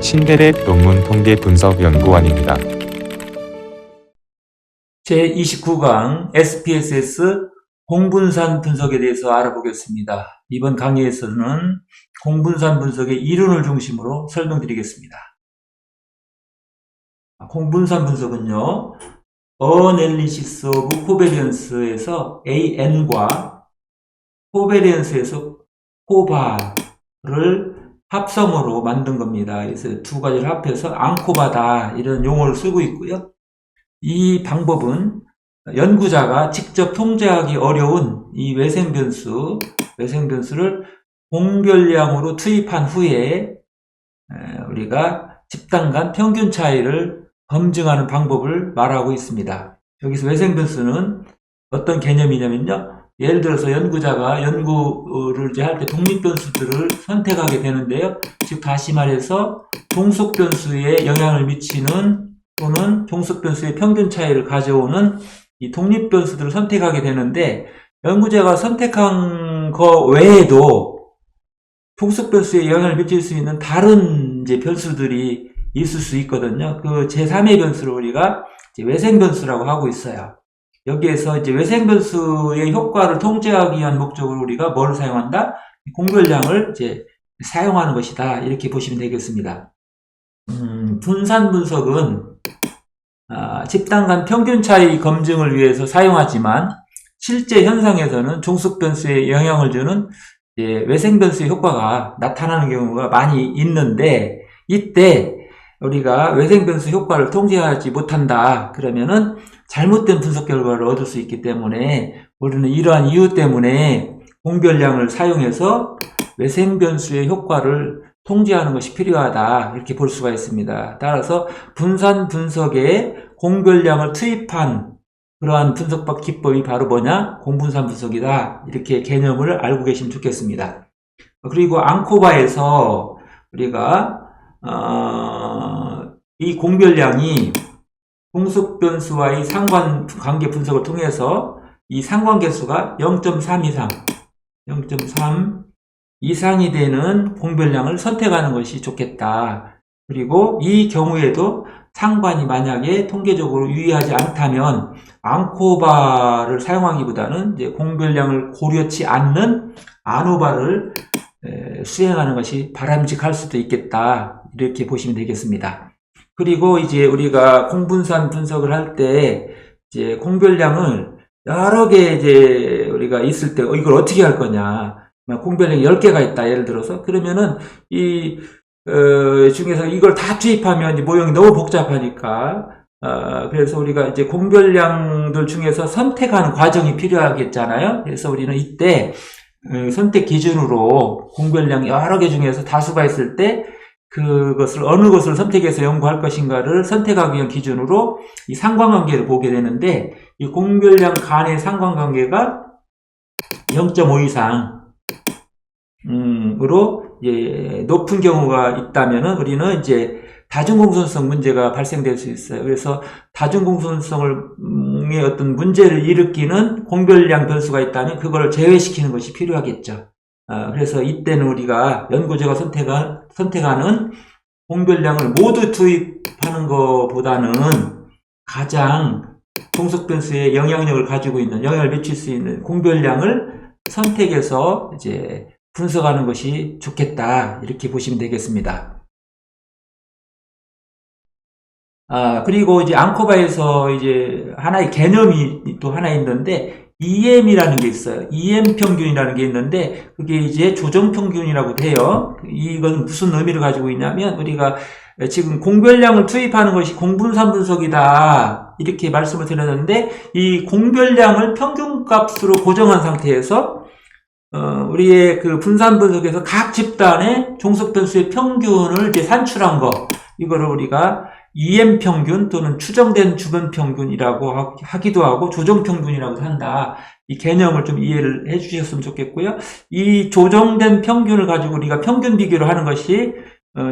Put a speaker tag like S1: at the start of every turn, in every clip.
S1: 신대랩 논문 통계 분석 연구원입니다.
S2: 제29강 SPSS 공분산 분석에 대해서 알아보겠습니다. 이번 강의에서는 공분산 분석의 이론을 중심으로 설명드리겠습니다. 공분산 분석은요, 어넬리시스 오브 코베리언스에서 AN과 코베리언스에서 코바를 합성어로 만든 겁니다. 그래서 두 가지를 합해서 앙코바다 이런 용어를 쓰고 있고요. 이 방법은 연구자가 직접 통제하기 어려운 이 외생 변수, 외생 변수를 공별량으로 투입한 후에 에, 우리가 집단 간 평균 차이를 검증하는 방법을 말하고 있습니다. 여기서 외생 변수는 어떤 개념이냐면요. 예를 들어서 연구자가 연구를 할때 독립 변수들을 선택하게 되는데요. 즉 다시 말해서 종속 변수에 영향을 미치는 또는 종속 변수의 평균 차이를 가져오는 이 독립 변수들을 선택하게 되는데 연구자가 선택한 거 외에도 종속 변수에 영향을 미칠 수 있는 다른 이제 변수들이 있을 수 있거든요. 그 제3의 변수를 우리가 이제 외생 변수라고 하고 있어요. 여기에서 이제 외생 변수의 효과를 통제하기 위한 목적으로 우리가 뭘 사용한다? 공별량을 이제 사용하는 것이다. 이렇게 보시면 되겠습니다. 음, 분산 분석은 아, 집단 간 평균 차이 검증을 위해서 사용하지만 실제 현상에서는 종속 변수에 영향을 주는 외생 변수의 효과가 나타나는 경우가 많이 있는데 이때 우리가 외생 변수 효과를 통제하지 못한다 그러면은 잘못된 분석 결과를 얻을 수 있기 때문에 우리는 이러한 이유 때문에 공별량을 사용해서 외생 변수의 효과를 통제하는 것이 필요하다 이렇게 볼 수가 있습니다. 따라서 분산 분석에 공별량을 투입한 그러한 분석법 기법이 바로 뭐냐? 공분산 분석이다. 이렇게 개념을 알고 계시면 좋겠습니다. 그리고 앙코바에서 우리가 어, 이 공별량이 공속 변수와의 상관 관계 분석을 통해서 이 상관계수가 0.3 이상, 0.3 이상이 되는 공별량을 선택하는 것이 좋겠다. 그리고 이 경우에도 상관이 만약에 통계적으로 유의하지 않다면 앙코바를 사용하기보다는 이제 공별량을 고려치 않는 아노바를 에, 수행하는 것이 바람직할 수도 있겠다. 이렇게 보시면 되겠습니다. 그리고 이제 우리가 공분산 분석을 할 때 이제 공별량을 여러 개 이제 우리가 있을 때 어, 이걸 어떻게 할 거냐. 공별량이 10개가 있다. 예를 들어서 그러면은 이 어, 중에서 이걸 다 투입하면 모형이 너무 복잡하니까 어, 그래서 우리가 이제 공별량들 중에서 선택하는 과정이 필요하겠잖아요. 그래서 우리는 이때 어, 선택 기준으로 공별량 여러 개 중에서 다수가 있을 때 그것을 어느 것을 선택해서 연구할 것인가를 선택하기 위한 기준으로 이 상관관계를 보게 되는데 이 공별량 간의 상관관계가 0.5 이상 음으로 예, 높은 경우가 있다면은 우리는 이제 다중공손성 문제가 발생될 수 있어요. 그래서 다중공손성의 어떤 문제를 일으키는 공별량 변수가 있다면 그걸 제외시키는 것이 필요하겠죠. 아, 그래서 이때는 우리가 연구자가 선택한, 선택하는 공별량을 모두 투입하는 것보다는 가장 종속 변수에 영향력을 가지고 있는, 영향을 미칠 수 있는 공별량을 선택해서 이제 분석하는 것이 좋겠다. 이렇게 보시면 되겠습니다. 아, 그리고 이제 앙코바에서 이제 하나의 개념이 또 하나 있는데, EM이라는 게 있어요. EM 평균이라는 게 있는데, 그게 이제 조정 평균이라고 돼요. 이건 무슨 의미를 가지고 있냐면, 우리가 지금 공별량을 투입하는 것이 공분산 분석이다. 이렇게 말씀을 드렸는데, 이 공별량을 평균값으로 고정한 상태에서, 어, 우리의 그 분산 분석에서 각 집단의 종속 변수의 평균을 이제 산출한 거, 이거를 우리가 EM 평균 또는 추정된 주변 평균이라고 하기도 하고 조정 평균이라고 한다. 이 개념을 좀 이해를 해 주셨으면 좋겠고요. 이 조정된 평균을 가지고 우리가 평균 비교를 하는 것이 어,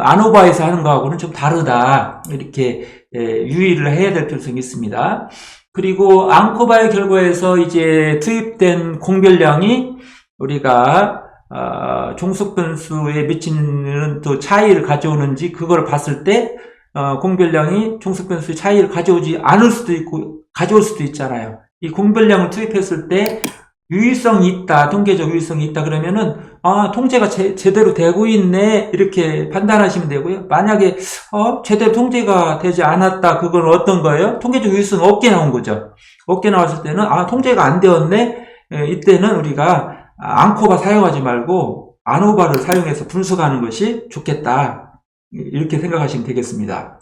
S2: 아노바에서 하는 거하고는 좀 다르다. 이렇게 예, 유의를 해야 될 필요성이 있습니다. 그리고 앙코바의 결과에서 이제 투입된 공별량이 우리가 어, 종속 변수에 미치는 또 차이를 가져오는지 그걸 봤을 때 어, 공별량이 종속 변수의 차이를 가져오지 않을 수도 있고 가져올 수도 있잖아요. 이 공별량을 투입했을 때 유의성이 있다, 통계적 유의성이 있다 그러면은 아 통제가 제, 제대로 되고 있네 이렇게 판단하시면 되고요. 만약에 어 제대로 통제가 되지 않았다 그건 어떤 거예요? 통계적 유의성 없게 나온 거죠. 없게 나왔을 때는 아 통제가 안 되었네 에, 이때는 우리가 앙코바 사용하지 말고 아노바를 사용해서 분석하는 것이 좋겠다 이렇게 생각하시면 되겠습니다.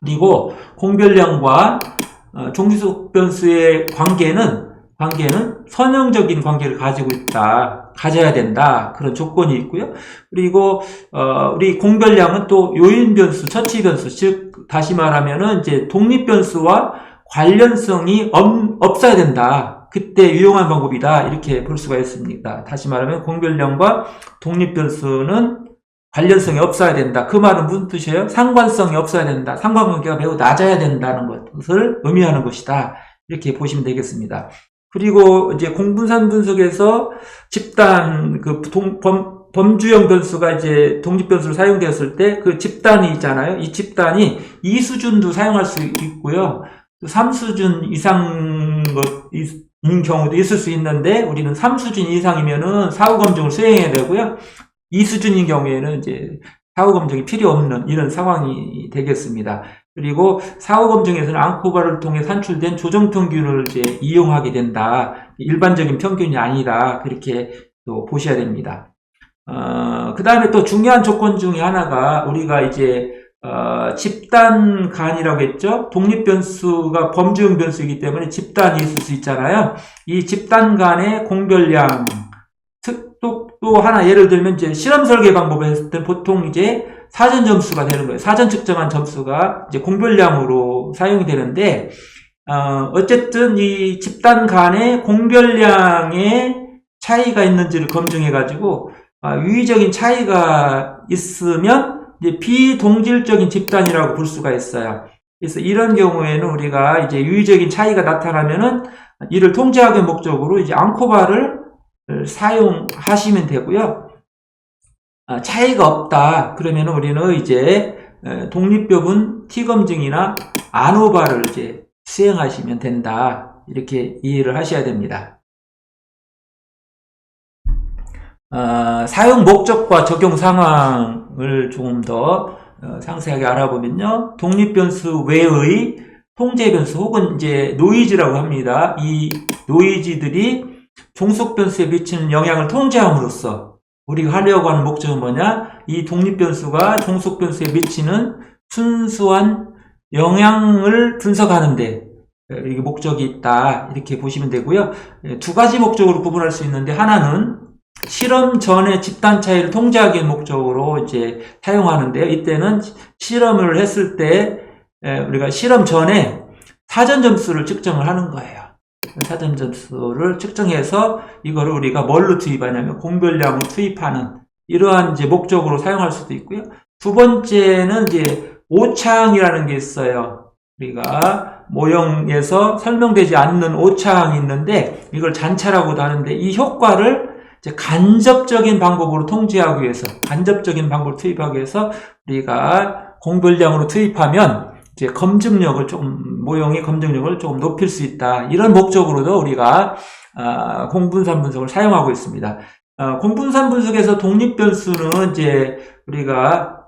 S2: 그리고 공별량과 어, 종지속 변수의 관계는 관계는 선형적인 관계를 가지고 있다, 가져야 된다 그런 조건이 있고요. 그리고 어, 우리 공별량은 또 요인 변수, 처치 변수, 즉 다시 말하면은 이제 독립 변수와 관련성이 없, 없어야 된다. 그때 유용한 방법이다 이렇게 볼 수가 있습니다. 다시 말하면 공별량과 독립 변수는 관련성이 없어야 된다. 그 말은 무슨 뜻이에요? 상관성이 없어야 된다. 상관관계가 매우 낮아야 된다는 것을 의미하는 것이다. 이렇게 보시면 되겠습니다. 그리고 이제 공분산 분석에서 집단 그 동- 범, 범주형 변수가 이제 독립 변수로 사용되었을 때 그 집단이 있잖아요. 이 집단이 2수준도 사용할 수 있고요. 3수준 이상 인 경우도 있을 수 있는데 우리는 3수준 이상이면은 사후 검증을 수행해야 되고요. 2수준인 경우에는 이제 사후 검증이 필요 없는 이런 상황이 되겠습니다. 그리고 사후 검증에서는 앙코바를 통해 산출된 조정 평균을 이제 이용하게 된다. 일반적인 평균이 아니다. 그렇게 또 보셔야 됩니다. 어, 그 다음에 또 중요한 조건 중에 하나가 우리가 이제 어, 집단 간이라고 했죠. 독립 변수가 범주형 변수이기 때문에 집단이 있을 수 있잖아요. 이 집단 간의 공별량 특- 또, 또 하나 예를 들면 이제 실험 설계 방법을 했을 때 보통 이제 사전 점수가 되는 거예요. 사전 측정한 점수가 이제 공별량으로 사용이 되는데 어, 어쨌든 이 집단 간의 공별량의 차이가 있는지를 검증해 가지고 아, 유의적인 차이가 있으면 이제 비동질적인 집단이라고 볼 수가 있어요. 그래서 이런 경우에는 우리가 이제 유의적인 차이가 나타나면은 이를 통제하기 목적으로 이제 앙코바를 사용하시면 되고요. 아, 차이가 없다. 그러면 우리는 이제 에, 독립법은 T 검증이나 아노바를 이제 수행하시면 된다. 이렇게 이해를 하셔야 됩니다. 아, 사용 목적과 적용 상황을 조금 더 어, 상세하게 알아보면요. 독립 변수 외의 통제 변수 혹은 이제 노이즈라고 합니다. 이 노이즈들이 종속 변수에 미치는 영향을 통제함으로써 우리가 하려고 하는 목적은 뭐냐? 이 독립 변수가 종속 변수에 미치는 순수한 영향을 분석하는데 에, 이게 목적이 있다 이렇게 보시면 되고요. 에, 두 가지 목적으로 구분할 수 있는데 하나는 실험 전에 집단 차이를 통제하기 위한 목적으로 이제 사용하는데요. 이때는 실험을 했을 때 에, 우리가 실험 전에 사전 점수를 측정을 하는 거예요. 사전 점수를 측정해서 이거를 우리가 뭘로 투입하냐면 공별량으로 투입하는 이러한 이제 목적으로 사용할 수도 있고요. 두 번째는 이제 오차항이라는 게 있어요. 우리가 모형에서 설명되지 않는 오차항이 있는데 이걸 잔차라고도 하는데 이 효과를 간접적인 방법으로 통제하기 위해서 간접적인 방법을 투입하기 위해서 우리가 공별량으로 투입하면 이제 검증력을 조금 모형의 검증력을 조금 높일 수 있다 이런 목적으로도 우리가 아, 공분산 분석을 사용하고 있습니다. 어, 공분산 분석에서 독립 변수는 이제 우리가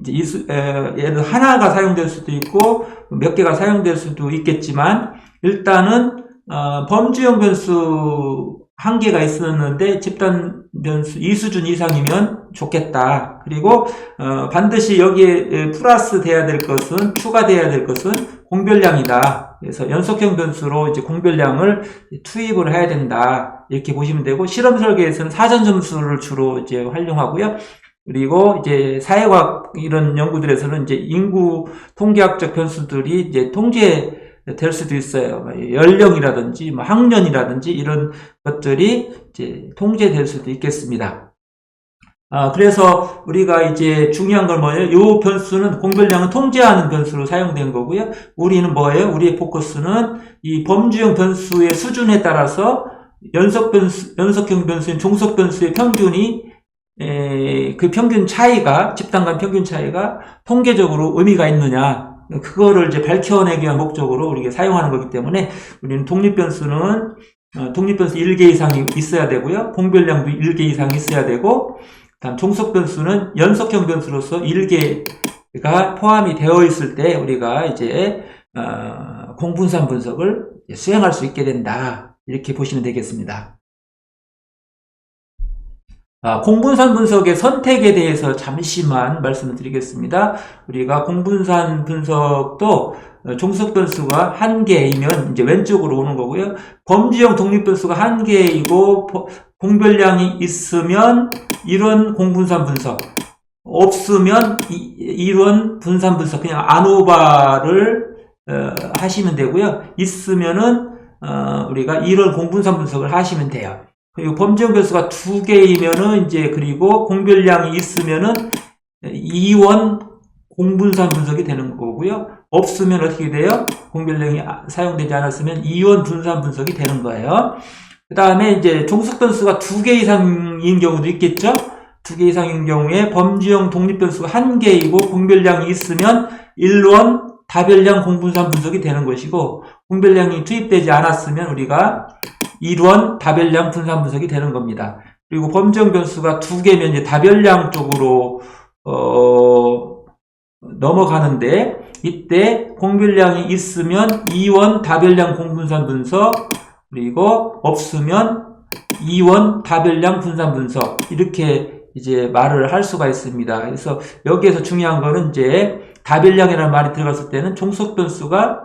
S2: 이제 이수, 에, 예를 하나가 사용될 수도 있고 몇 개가 사용될 수도 있겠지만 일단은 어, 범주형 변수 한 개가 있었는데 집단 변수 2수준 이상이면 좋겠다. 그리고 어, 반드시 여기에 에, 플러스 돼야 될 것은 추가돼야 될 것은 공별량이다. 그래서 연속형 변수로 이제 공별량을 투입을 해야 된다. 이렇게 보시면 되고 실험 설계에서는 사전 점수를 주로 이제 활용하고요. 그리고 이제 사회과학 이런 연구들에서는 이제 인구 통계학적 변수들이 이제 통제 될 수도 있어요. 뭐 연령이라든지 뭐 학년이라든지 이런 것들이 이제 통제될 수도 있겠습니다. 아, 그래서 우리가 이제 중요한 건 뭐예요? 요 변수는 공별량은 통제하는 변수로 사용된 거고요. 우리는 뭐예요? 우리의 포커스는 이 범주형 변수의 수준에 따라서 연속 변수, 연속형 변수인 종속 변수의 평균이 에, 그 평균 차이가 집단 간 평균 차이가 통계적으로 의미가 있느냐 그거를 이제 밝혀내기 위한 목적으로 우리가 사용하는 거기 때문에 우리는 독립 변수는 어, 독립 변수 1개 이상이 있어야 되고요 공별량도 1개 이상이 있어야 되고 다음 종속 변수는 연속형 변수로서 1개가 포함이 되어 있을 때 우리가 이제 어, 공분산 분석을 수행할 수 있게 된다 이렇게 보시면 되겠습니다. 아, 공분산 분석의 선택에 대해서 잠시만 말씀을 드리겠습니다. 우리가 공분산 분석도 어, 종속 변수가 한 개이면 이제 왼쪽으로 오는 거고요. 범주형 독립 변수가 한 개이고 포- 공별량이 있으면 이런 공분산 분석 없으면 이, 이런 분산 분석 그냥 아노바를 어, 하시면 되고요. 있으면은 어, 우리가 이런 공분산 분석을 하시면 돼요. 그리고 범죄형 변수가 두 개이면은 이제 그리고 공별량이 있으면은 이원 공분산 분석이 되는 거고요. 없으면 어떻게 돼요? 공별량이 아- 사용되지 않았으면 이원 분산 분석이 되는 거예요. 그 다음에 이제 종속 변수가 두 개 이상인 경우도 있겠죠? 두 개 이상인 경우에 범주형 독립 변수가 한 개이고 공별량이 있으면 일원 다별량 공분산 분석이 되는 것이고 공별량이 투입되지 않았으면 우리가 일원 다별량 분산 분석이 되는 겁니다. 그리고 범정 변수가 두 개면 이제 다별량 쪽으로 어, 넘어가는데 이때 공별량이 있으면 이원 다별량 공분산 분석 그리고 없으면 이원 다별량 분산 분석 이렇게 이제 말을 할 수가 있습니다. 그래서 여기에서 중요한 거는 이제 다별량이라는 말이 들어갔을 때는 종속 변수가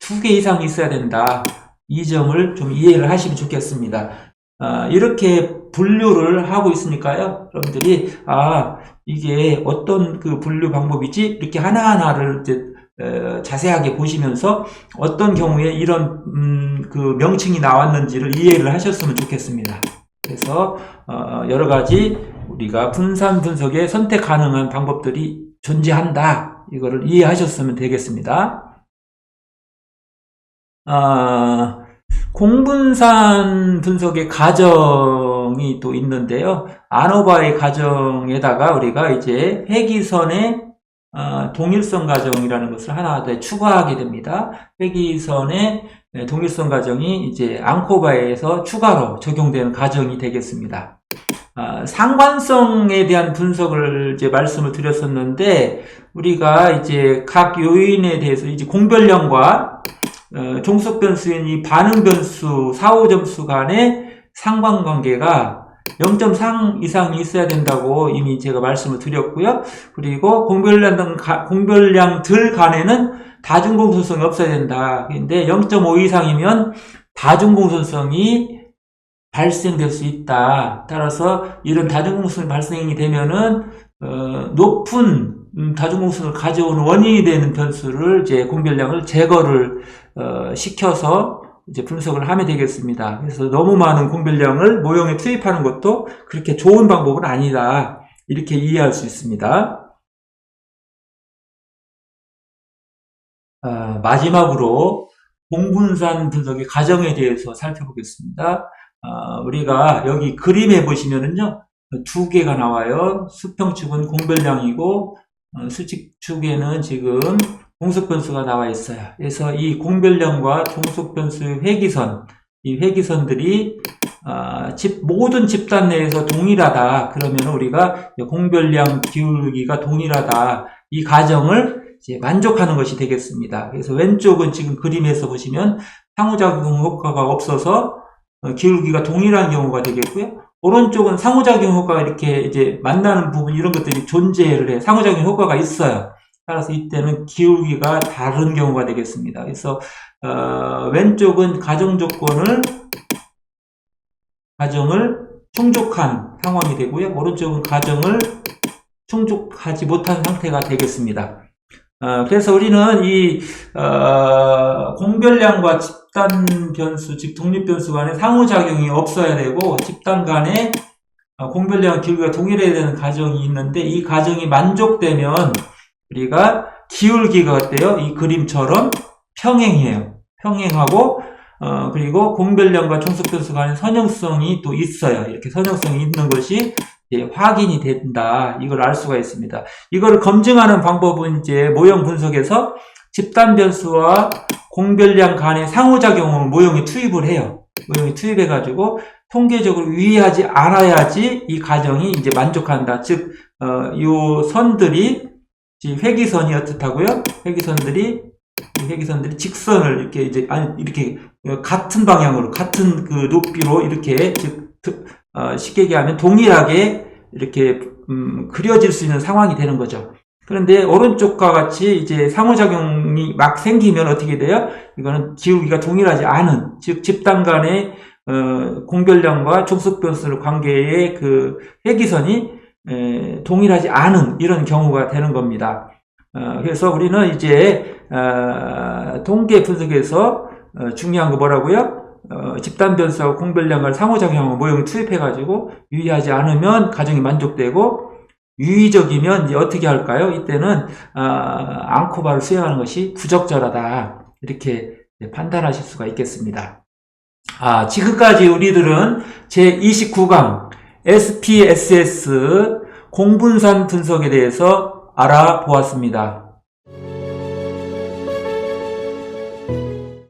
S2: 두 개 이상 있어야 된다. 이 점을 좀 이해를 하시면 좋겠습니다. 아, 이렇게 분류를 하고 있으니까요. 여러분들이 아 이게 어떤 그 분류 방법이지 이렇게 하나하나를 이제 에, 자세하게 보시면서 어떤 경우에 이런 음, 그 명칭이 나왔는지를 이해를 하셨으면 좋겠습니다. 그래서 어, 여러 가지 우리가 분산 분석에 선택 가능한 방법들이 존재한다. 이거를 이해하셨으면 되겠습니다. 아, 공분산 분석의 가정이 또 있는데요. 아노바의 가정에다가 우리가 이제 회기선의 아, 동일성 가정이라는 것을 하나 더 추가하게 됩니다. 회기선의 네, 동일성 가정이 이제 앙코바에서 추가로 적용되는 가정이 되겠습니다. 아, 상관성에 대한 분석을 이제 말씀을 드렸었는데 우리가 이제 각 요인에 대해서 이제 공별량과 어, 종속 변수인 이 반응 변수, 사후 점수 간의 상관관계가 0.3 이상이 있어야 된다고 이미 제가 말씀을 드렸고요. 그리고 공별량 등 가- 공별량들 간에는 다중공소성이 없어야 된다. 근데 0.5 이상이면 다중공소성이 발생될 수 있다. 따라서 이런 다중공소성이 발생이 되면은 어, 높은 음, 다중공소성을 가져오는 원인이 되는 변수를 이제 공별량을 제거를 어, 시켜서 이제 분석을 하면 되겠습니다. 그래서 너무 많은 공별량을 모형에 투입하는 것도 그렇게 좋은 방법은 아니다. 이렇게 이해할 수 있습니다. 아, 마지막으로 공분산 분석의 가정에 대해서 살펴보겠습니다. 아, 우리가 여기 그림에 보시면은요, 두 개가 나와요. 수평축은 공별량이고, 어, 수직 축에는 지금 공속 변수가 나와 있어요. 그래서 이 공별량과 종속 변수의 회기선, 이 회기선들이 아, 집, 모든 집단 내에서 동일하다. 그러면 우리가 공별량 기울기가 동일하다. 이 가정을 만족하는 것이 되겠습니다. 그래서 왼쪽은 지금 그림에서 보시면 상호작용 효과가 없어서 어, 기울기가 동일한 경우가 되겠고요. 오른쪽은 상호작용 효과가 이렇게 이제 만나는 부분 이런 것들이 존재를 해 상호작용 효과가 있어요. 따라서 이때는 기울기가 다른 경우가 되겠습니다. 그래서 어, 왼쪽은 가정 조건을 가정을 충족한 상황이 되고요. 오른쪽은 가정을 충족하지 못한 상태가 되겠습니다. 어, 그래서 우리는 이 어, 공별량과 집 단 변수, 즉 독립 변수 간의 상호작용이 없어야 되고 집단 간에 어, 공별량 기울기가 동일해야 되는 가정이 있는데 이 가정이 만족되면 우리가 기울기가 어때요? 이 그림처럼 평행해요. 평행하고 어, 그리고 공별량과 총속변수 간의 선형성이 또 있어요. 이렇게 선형성이 있는 것이 이제 확인이 된다. 이걸 알 수가 있습니다. 이걸 검증하는 방법은 이제 모형 분석에서 집단 변수와 공별량 간의 상호작용을 모형에 투입을 해요. 모형에 투입해가지고 통계적으로 유의하지 않아야지 이 가정이 이제 만족한다. 즉, 어, 요 선들이, 이 회기선이 어떻다고요? 회기선들이, 이 회기선들이 직선을 이렇게 이제, 아니, 이렇게 같은 방향으로, 같은 그 높이로 이렇게, 즉, 트- 어, 쉽게 얘기하면 동일하게 이렇게, 음, 그려질 수 있는 상황이 되는 거죠. 그런데 오른쪽과 같이 이제 상호작용이 막 생기면 어떻게 돼요? 이거는 기울기가 동일하지 않은, 즉, 집단 간의 어, 공별량과 촉속변수 관계의 그 회기선이 에, 동일하지 않은 이런 경우가 되는 겁니다. 어, 그래서 우리는 이제 어, 통계 분석에서 어, 중요한 거 뭐라고요? 어, 집단 변수하고 공별량을 상호작용하고 모형을 투입해가지고 유의하지 않으면 가정이 만족되고 유의적이면 어떻게 할까요? 이때는 어, 앙코바를 수행하는 것이 부적절하다 이렇게 판단하실 수가 있겠습니다. 아, 지금까지 우리들은 제29강 SPSS 공분산 분석에 대해서 알아보았습니다.